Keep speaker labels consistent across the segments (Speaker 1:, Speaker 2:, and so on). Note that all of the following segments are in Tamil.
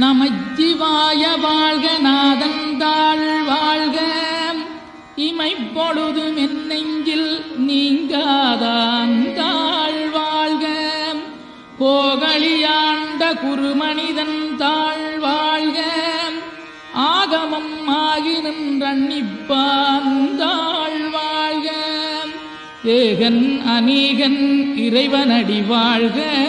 Speaker 1: நமச்சிவாய வாழ்க நாதந்தாள் வாழ்க. இமைப்பொழுதும் என் நெஞ்சில் நீங்காதாந்தாள் வாழ்க. கோகலியாண்ட குருமனிதன் தாழ் வாழ்க. ஆகமம் ஆகி நின்றண்ணிப்பாந்தாள் வாழ்க. ஏகன் அநீகன் இறைவனடி வாழ்க.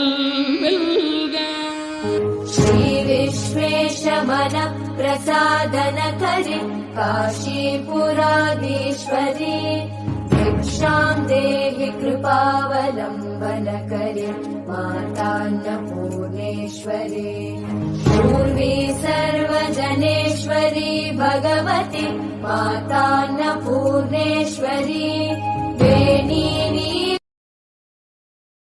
Speaker 2: प्रसादन करि काशीपुराधीश्वरी भिक्षाम् देहि कृपावलम्बन करि मातान्नपूर्णेश्वरी। पूर्वी सर्वजनेश्वरी भगवति मातान्नपूर्णेश्वरी